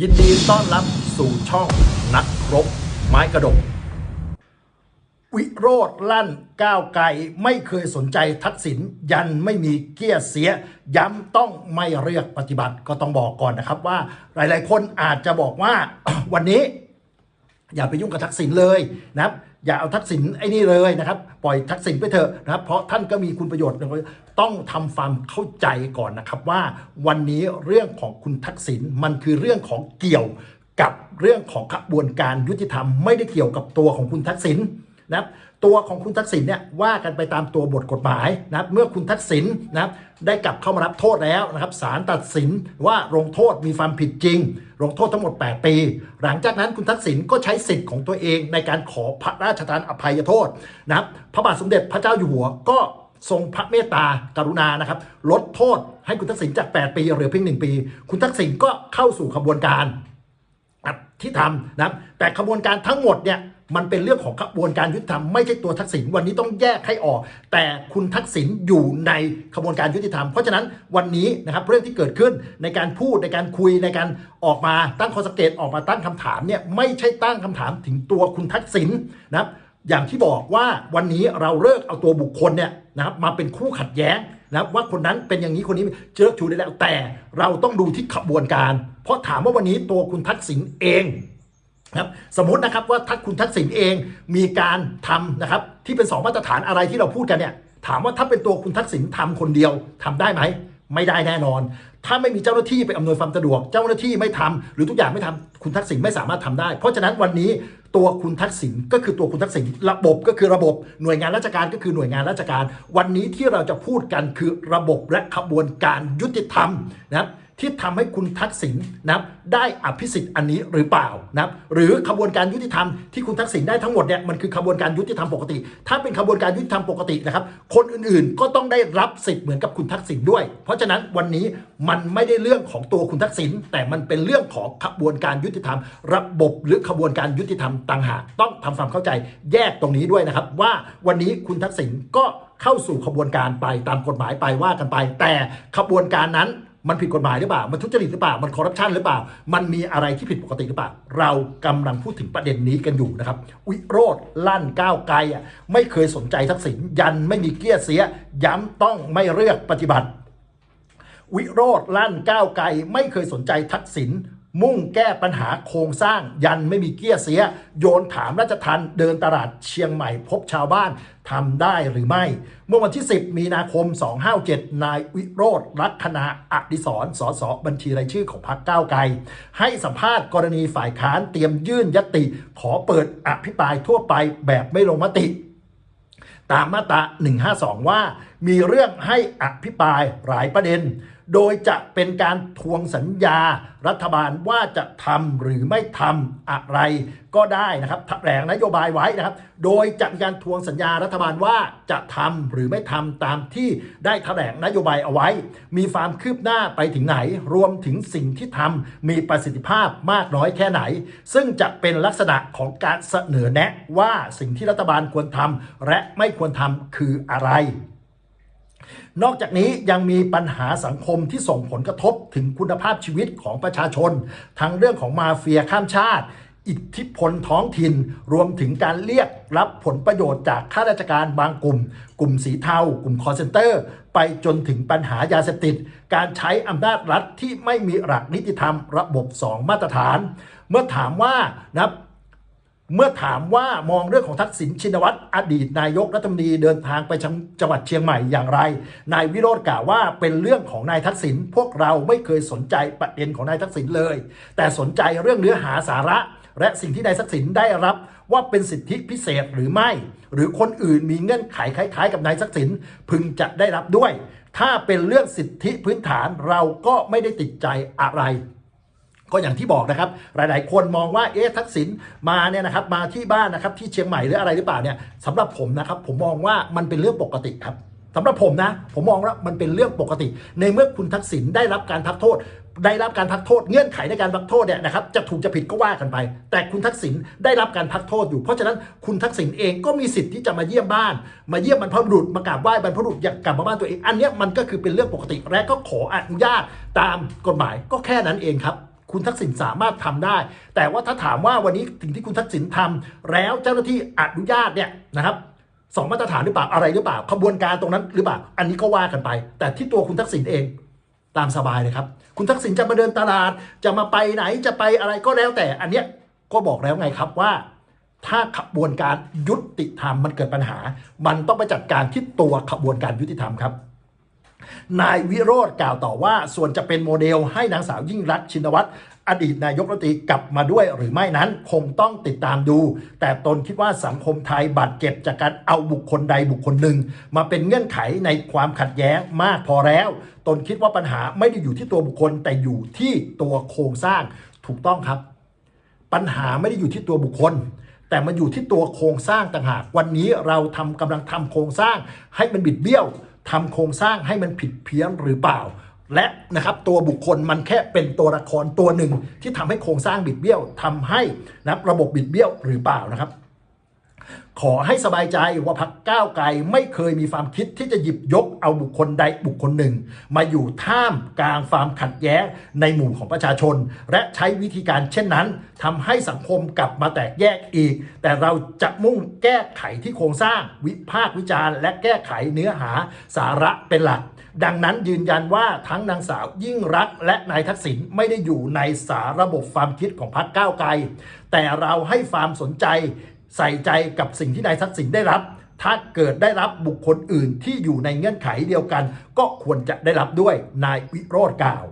ยินดีต้อนรับสู่ช่องนักรบไม้กระดก วิโรธลั่นก้าวไกลไม่เคยสนใจทักษิณยันไม่มีเกียร์เสีย ย้ำต้องไม่เรียกปฏิบัติก็ต้องบอกก่อนนะครับว่า หลาย ๆ คนอาจจะบอกว่าวันนี้ อย่าไปยุ่งกับทักษิณเลยนะครับ อย่าเอาทักษิณไอ้นี่เลยนะครับ ปล่อยทักษิณไปเถอะนะครับ เพราะท่านก็มีคุณประโยชน์ต้องทำความเข้าใจก่อนนะครับว่าวันนี้เรื่องของคุณทักษิณมันคือเรื่องของเกี่ยวกับเรื่องของกระบวนการยุติธรรม ไม่ได้เกี่ยวกับตัวของคุณทักษิณนะครับ ตัวของคุณทักษิณเนี่ยว่ากันไปตามตัวบทกฎหมายนะครับเมื่อคุณทักษิณนะครับได้กลับเข้ามารับโทษแล้วนะครับศาลตัดสินว่าลงโทษมีความผิดจริง ลงโทษทั้งหมด 8 ปี หลังจากนั้นคุณทักษิณก็ใช้สิทธิ์ของตัวเองในการขอพระราชทานอภัยโทษนะครับพระบาทสมเด็จพระเจ้าอยู่หัวก็ทรงพระเมตตากรุณานะครับ ลดโทษให้คุณทักษิณจาก 8 ปีเหลือเพียง 1 ปี คุณทักษิณก็เข้าสู่ขบวนการที่ทำนะครับแต่ขบวนการทั้งหมดเนี่ย มันเป็นเรื่องของขบวนการยุติธรรมไม่ใช่ตัวทักษิณวันนี้ต้องแยกให้ออก แต่คุณทักษิณอยู่ในขบวนการยุติธรรม เพราะฉะนั้นวันนี้นะครับเรื่องที่เกิดขึ้นในการพูดในการคุยในการออกมาตั้งข้อสังเกตออกมาตั้งคำถามเนี่ยไม่ใช่ตั้งคำถามถึงตัวคุณทักษิณนะครับอย่างที่บอกว่าวันนี้เราเลิกเอาตัวบุคคลเนี่ยนะครับมาเป็นคู่ขัดแย้งนะว่าคนนั้นเป็นอย่างนี้คนนี้เชิดชูได้แล้วแต่เราต้องดูที่ขบวนการ เพราะถามว่าวันนี้ตัวคุณทักษิณเอง ครับสมมตินะครับว่าถ้าคุณทักษิณเองมีการทำนะครับที่เป็นสองมาตรฐานอะไรที่เราพูดกันเนี่ยถามว่าถ้าเป็นตัวคุณทักษิณทำคนเดียวทำได้ไหม ไม่ได้แน่นอน ถ้าไม่มีเจ้าหน้าที่ไปอำนวยความสะดวก เจ้าหน้าที่ไม่ทำหรือทุกอย่างไม่ทำคุณทักษิณไม่สามารถทำได้ เพราะฉะนั้นวันนี้ตัวคุณทักษิณก็คือตัวคุณทักษิณระบบก็คือระบบหน่วยงานราชการก็คือหน่วยงานราชการ วันนี้ที่เราจะพูดกันคือระบบและขบวนการยุติธรรมนะครับ ที่ทำให้คุณทักษิณนะครับได้อภิสิทธิ์อันนี้หรือเปล่านะครับหรือขบวนการยุติธรรมที่คุณทักษิณได้ทั้งหมดเนี่ยมันคือขบวนการยุติธรรมปกติ ถ้าเป็นขบวนการยุติธรรมปกตินะครับคนอื่นๆก็ต้องได้รับสิทธิ์เหมือนกับคุณทักษิณด้วย เพราะฉะนั้นวันนี้มันไม่ได้เรื่องของตัวคุณทักษิณแต่มันเป็นเรื่องของขบวนการยุติธรรม ระบบหรือขบวนการยุติธรรมต่างหากต้องทำความเข้าใจแยกตรงนี้ด้วยนะครับ ว่าวันนี้คุณทักษิณก็เข้าสู่ขบวนการไปตามกฎหมายไปว่ากันไป แต่ขบวนการนั้น มันผิดกฎหมายหรือเปล่า มันทุจริตหรือเปล่า มันคอร์รัปชันหรือเปล่า มันมีอะไรที่ผิดปกติหรือเปล่า เรากำลังพูดถึงประเด็นนี้กันอยู่นะครับ วิโรธลั่นก้าวไกลอะไม่เคยสนใจทักษิณยันไม่มีเกียร์เสีย ย้ำต้องไม่เลือกปฏิบัติ วิโรธลั่นก้าวไกลไม่เคยสนใจทักษิณ มุ่งแก้ปัญหาโครงสร้างยันไม่มีเกี้ยเสีย โยนถามราชทันเดินตลาดเชียงใหม่พบชาวบ้านทำได้หรือไม่ เมื่อวันที่ 10 มีนาคม 257 นายวิโรธลักษณะอดิศรสสบัญชีรายชื่อของพรรคก้าวไกล ให้สัมภาษณ์กรณีฝ่ายค้านเตรียมยื่นยติ ขอเปิดอภิปรายทั่วไปแบบไม่ลงมติ ตามมาตรา152 ว่ามีเรื่องให้อภิปรายหลายประเด็น โดยจะเป็นการทวงสัญญารัฐบาลว่าจะทำหรือไม่ทำอะไรก็ได้นะครับแถลงนโยบายไว้นะครับ โดยจะมีการทวงสัญญารัฐบาลว่าจะทำหรือไม่ทำตามที่ได้แถลงนโยบายเอาไว้ มีความคืบหน้าไปถึงไหน รวมถึงสิ่งที่ทำมีประสิทธิภาพมากน้อยแค่ไหน ซึ่งจะเป็นลักษณะของการเสนอแนะว่าสิ่งที่รัฐบาลควรทำและไม่ควรทำคืออะไร นอกจากนี้ยังมีปัญหาสังคมที่ส่งผลกระทบถึงคุณภาพชีวิตของประชาชน ทั้งเรื่องของมาเฟียข้ามชาติ อิทธิพลท้องถิ่น รวมถึงการเรียกรับผลประโยชน์จากข้าราชการบางกลุ่ม กลุ่มสีเทา กลุ่มคอร์เซนเตอร์ ไปจนถึงปัญหายาเสพติด การใช้อำนาจรัฐที่ไม่มีหลักนิติธรรมระบบ 2 มาตรฐาน เมื่อถามว่านับ เมื่อถามว่ามองเรื่องของทักษิณชินวัตรอดีตนายกรัฐมนตรีเดินทางไปจังหวัดเชียงใหม่อย่างไร นายวิโรธกล่าวว่าเป็นเรื่องของนายทักษิณพวกเราไม่เคยสนใจประเด็นของนายทักษิณเลย แต่สนใจเรื่องเนื้อหาสาระ และสิ่งที่นายทักษิณได้รับว่าเป็นสิทธิพิเศษหรือไม่ หรือคนอื่นมีเงื่อนไขคล้ายๆ กับนายทักษิณพึงจะได้รับด้วย ถ้าเป็นเรื่องสิทธิพื้นฐานเราก็ไม่ได้ติดใจอะไร ก็อย่างที่บอกนะครับ หลาย ๆ คนมองว่าเอ๊ะทักษิณมาเนี่ยนะครับมาที่บ้านนะครับที่เชียงใหม่หรืออะไรหรือเปล่าเนี่ยสำหรับผมนะครับผมมองว่ามันเป็นเรื่องปกติครับสำหรับผมนะ ผมมองว่ามันเป็นเรื่องปกติ ในเมื่อคุณทักษิณได้รับการพักโทษ ได้รับการพักโทษ เงื่อนไขในการพักโทษเนี่ยนะครับจะถูกจะผิดก็ว่ากันไป แต่คุณทักษิณได้รับการพักโทษอยู่ เพราะฉะนั้นคุณทักษิณเองก็มีสิทธิ์ที่จะมาเยี่ยมบ้าน มาเยี่ยมบรรพบุรุษมากราบไหว้บรรพบุรุษอยากกลับมาบ้านตัวเอง อันนี้มันก็คือเป็นเรื่องปกติและก็ขออนุญาตตามกฎหมายก็แค่นั้นเองครับ คุณทักษิณสามารถทำได้ แต่ว่าถ้าถามว่าวันนี้สิ่งที่คุณทักษิณทำแล้วเจ้าหน้าที่อนุญาตเนี่ยนะครับสองมาตรฐานหรือเปล่าอะไรหรือเปล่าขบวนการตรงนั้นหรือเปล่า อันนี้ก็ว่ากันไป แต่ที่ตัวคุณทักษิณเองตามสบายเลยครับ คุณทักษิณจะมาเดินตลาด จะมาไปไหนจะไปอะไรก็แล้วแต่ อันเนี้ยก็บอกแล้วไงครับว่า ถ้าขบวนการยุติธรรมมันเกิดปัญหา มันต้องไปจัดการที่ตัวขบวนการยุติธรรมครับ นายวิโรธกล่าวต่อว่าส่วนจะเป็นโมเดลให้นางสาวยิ่งรักชินวัตรอดีตนายกรัฐมนตรีกลับมาด้วยหรือไม่นั้นคงต้องติดตามดู แต่ตนคิดว่าสังคมไทยบาดเจ็บจากการเอาบุคคลใดบุคคลหนึ่ง มาเป็นเงื่อนไขในความขัดแย้งมากพอแล้ว ตนคิดว่าปัญหาไม่ได้อยู่ที่ตัวบุคคลแต่อยู่ที่ตัวโครงสร้างถูกต้องครับ ปัญหาไม่ได้อยู่ที่ตัวบุคคล แต่มันอยู่ที่ตัวโครงสร้างต่างหากวันนี้เราทำกำลังทำโครงสร้างให้มันบิดเบี้ยว ทำโครงสร้างให้มันผิดเพี้ยนหรือเปล่า และนะครับตัวบุคคลมันแค่เป็นตัวละครตัวหนึ่งที่ทำให้โครงสร้างบิดเบี้ยวทำให้นะครับระบบบิดเบี้ยวหรือเปล่านะครับ ขอให้สบายใจว่าพักก้าวไกลไม่เคยมีความคิดที่จะหยิบยกเอาบุคคลใดบุคคลหนึ่ง มาอยู่ท่ามกลางความขัดแย้งในหมู่ของประชาชน และใช้วิธีการเช่นนั้นทำให้สังคมกลับมาแตกแยกอีก แต่เราจะมุ่งแก้ไขที่โครงสร้าง วิพากษ์วิจารณ์ และแก้ไขเนื้อหาสาระเป็นหลัก ดังนั้นยืนยันว่าทั้งนางสาวยิ่งรักและนายทักษิณไม่ได้อยู่ในสาระบบความคิดของพรรคก้าวไกลแต่เราให้ความสนใจ ใส่ใจกับสิ่งที่นายทักษิณได้รับ ถ้าเกิดได้รับบุคคลอื่นที่อยู่ในเงื่อนไขเดียวกัน ก็ควรจะได้รับด้วยนายวิโรธกล่าว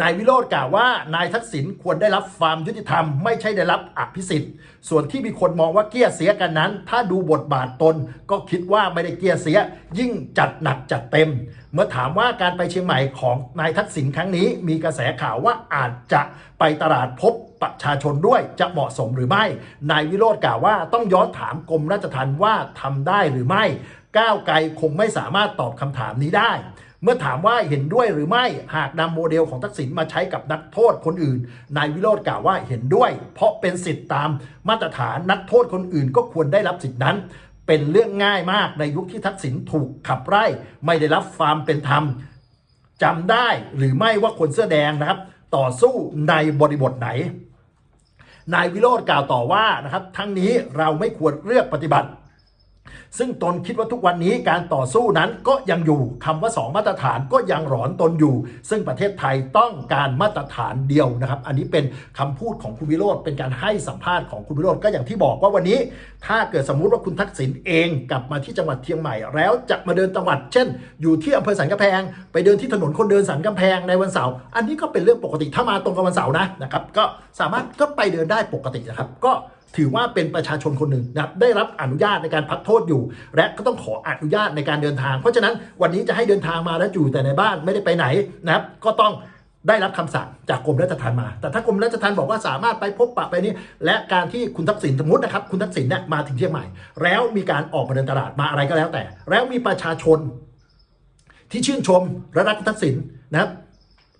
นายวิโรธกล่าวว่านายทักษิณควรได้รับความยุติธรรมไม่ใช่ได้รับอภิสิทธิ์ ส่วนที่มีคนมองว่าเกี้ยเสียกันนั้น ถ้าดูบทบาทตนก็คิดว่าไม่ได้เกี้ยเสีย ยิ่งจัดหนักจัดเต็ม เมื่อถามว่าการไปเชียงใหม่ของนายทักษิณครั้งนี้ มีกระแสข่าวว่าอาจจะไปตลาดพบ ประชาชนด้วยจะเหมาะสมหรือไม่ นายวิโรธกล่าวว่าต้องย้อนถามกรมราชทัณฑ์ว่าทำได้หรือไม่ ก้าวไกลคงไม่สามารถตอบคำถามนี้ได้ เมื่อถามว่าเห็นด้วยหรือไม่หากนำโมเดลของทักษิณมาใช้กับนักโทษคนอื่น นายวิโรธกล่าวว่าเห็นด้วย เพราะเป็นสิทธิตามมาตรฐานนักโทษคนอื่นก็ควรได้รับสิทธินั้นเป็นเรื่องง่ายมากในยุคที่ทักษิณถูกขับไล่ไม่ได้รับความเป็นธรรมจำได้หรือไม่ว่าคนเสื้อแดงนะครับ ต่อสู้ในบริบทไหน นายวิโรธกล่าวต่อว่านะครับ ทั้งนี้เราไม่ควรเลือกปฏิบัติ ซึ่งตนคิดว่าทุกวันนี้การต่อสู้นั้นก็ยังอยู่คำว่า 2 มาตรฐานก็ยังหลอนตนอยู่ ซึ่งประเทศไทยต้องการมาตรฐานเดียวนะครับ อันนี้เป็นคำพูดของคุณวิโรธเป็นการให้สัมภาษณ์ของคุณวิโรธก็อย่างที่บอกว่าวันนี้ ถ้าเกิดสมมุติว่าคุณทักษิณเองกลับมาที่จังหวัดเชียงใหม่แล้วจะมาเดินจังหวัด เช่น อยู่ที่อำเภอสันกำแพง ไปเดินที่ถนนคนเดินสันกำแพงในวันเสาร์อันนี้ก็เป็นเรื่องปกติถ้ามาตรงกับวันเสาร์นะนะครับก็สามารถก็ไปเดินได้ปกตินะครับก็ ถือว่าเป็นประชาชนคนหนึ่งนะครับได้รับอนุญาตในการพักโทษอยู่ และก็ต้องขออนุญาตในการเดินทาง เพราะฉะนั้นวันนี้จะให้เดินทางมาแล้วอยู่แต่ในบ้านไม่ได้ไปไหนนะครับ ก็ต้องได้รับคำสั่งจากกรมราชทัณฑ์มา แต่ถ้ากรมราชทัณฑ์บอกว่าสามารถไปพบปะไปนี่ และการที่คุณทักษิณสมมตินะครับ คุณทักษิณเนี่ยมาถึงเชียงใหม่ แล้วมีการออกมาเดินตลาดมาอะไรก็แล้วแต่ แล้วมีประชาชนที่ชื่นชมและรักคุณทักษิณนะครับ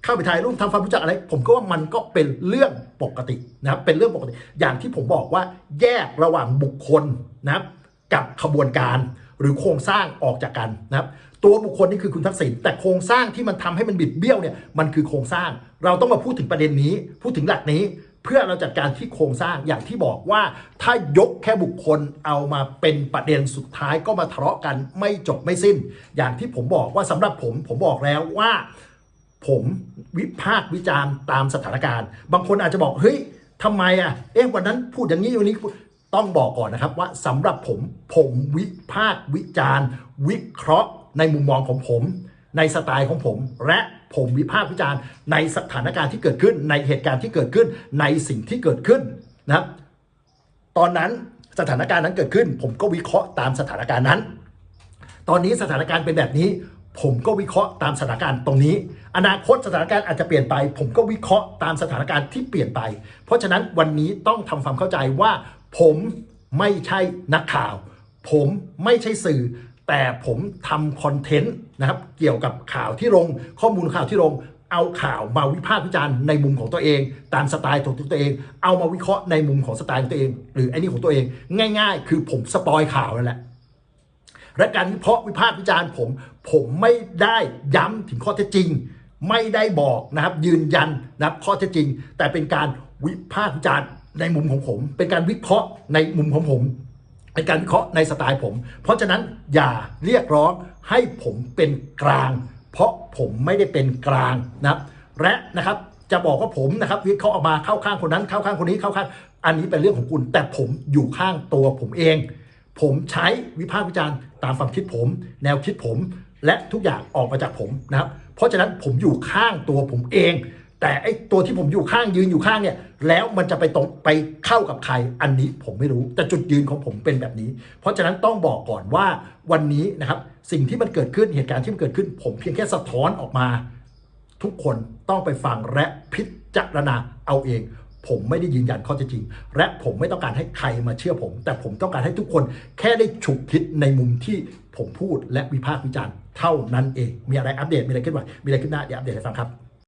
เข้าไปถ่ายรูปทำความรู้จักอะไร ผมก็ว่ามันก็เป็นเรื่องปกตินะครับเป็นเรื่องปกติ อย่างที่ผมบอกว่าแยกระหว่างบุคคลนะครับกับขบวนการหรือโครงสร้างออกจากกันนะครับตัวบุคคลนี่คือคุณทักษิณแต่โครงสร้างที่มันทำให้มันบิดเบี้ยวเนี่ยมันคือโครงสร้าง เราต้องมาพูดถึงประเด็นนี้ พูดถึงหลักนี้ เพื่อเราจัดการที่โครงสร้างอย่างที่บอกว่า ถ้ายกแค่บุคคลเอามาเป็นประเด็นสุดท้ายก็มาทะเลาะกันไม่จบไม่สิ้น อย่างที่ผมบอกว่าสำหรับผมผมบอกแล้วว่า ผมวิพากษ์วิจารณ์ตามสถานการณ์ บางคนอาจจะบอกเฮ้ยทำไมอะเอ๊ะวันนั้นพูดอย่างนี้วันนี้ต้องบอกก่อนนะครับว่าสำหรับผมผมวิพากษ์วิจารณ์ วิเคราะห์ในมุมมองของผม ในสไตล์ของผม และผมวิพากษ์วิจารณ์ในสถานการณ์ที่เกิดขึ้น ในเหตุการณ์ที่เกิดขึ้น ในสิ่งที่เกิดขึ้นนะครับ ตอนนั้นสถานการณ์นั้นเกิดขึ้น ผมก็วิเคราะห์ตามสถานการณ์นั้น ตอนนี้สถานการณ์เป็นแบบนี้ ผมก็วิเคราะห์ตามสถานการณ์ตรงนี้ อนาคตสถานการณ์อาจจะเปลี่ยนไป ผมก็วิเคราะห์ตามสถานการณ์ที่เปลี่ยนไป เพราะฉะนั้นวันนี้ต้องทำความเข้าใจว่า ผมไม่ใช่นักข่าว ผมไม่ใช่สื่อ แต่ผมทำคอนเทนต์นะครับเกี่ยวกับข่าวที่ลง ข้อมูลข่าวที่ลงเอาข่าวมาวิพากษ์วิจารณ์ในมุมของตัวเอง ตามสไตล์ของตัวเอง เอามาวิเคราะห์ในมุมของสไตล์ของตัวเอง หรือไอ้นี่ของตัวเอง ง่าย ๆ คือผมสปอยข่าวนั่นแหละและการวิเคราะห์วิพากษ์วิจารณ์ผม ผมไม่ได้ย้ำถึงข้อเท็จจริง ไม่ได้บอกนะครับยืนยันนะครับข้อเท็จจริง แต่เป็นการวิพากษ์วิจารณ์ในมุมของผม เป็นการวิเคราะห์ในมุมของผม เป็นการวิเคราะห์ในสไตล์ผม เพราะฉะนั้นอย่าเรียกร้องให้ผมเป็นกลาง เพราะผมไม่ได้เป็นกลางนะครับและนะครับจะบอกว่าผมนะครับวิเคราะห์ออกมาเข้าข้างคนนั้นเข้าข้างคนนี้เข้าข้างอันนี้เป็นเรื่องของคุณ แต่ผมอยู่ข้างตัวผมเอง ผมใช้วิพากษ์วิจารณ์ตามความคิดผม แนวคิดผม และทุกอย่างออกมาจากผมนะครับ เพราะฉะนั้นผมอยู่ข้างตัวผมเอง แต่ไอ้ตัวที่ผมอยู่ข้างยืนอยู่ข้างเนี่ย แล้วมันจะไปตรงไปเข้ากับใครอันนี้ผมไม่รู้ แต่จุดยืนของผมเป็นแบบนี้ เพราะฉะนั้นต้องบอกก่อนว่าวันนี้นะครับสิ่งที่มันเกิดขึ้นเหตุการณ์ที่มันเกิดขึ้น ผมเพียงแค่สะท้อนออกมา ทุกคนต้องไปฟังและพิจารณาเอาเอง ผมไม่ได้ยืนยันข้อเท็จจริง และผมไม่ต้องการให้ใครมาเชื่อผม แต่ผมต้องการให้ทุกคนแค่ได้ฉุกคิดในมุมที่ผมพูดและวิพากษ์วิจารณ์เท่านั้นเอง มีอะไรอัปเดต มีอะไรขึ้นไหวมีอะไรขึ้นหน้าเดี๋ยวอัปเดตให้ฟังครับ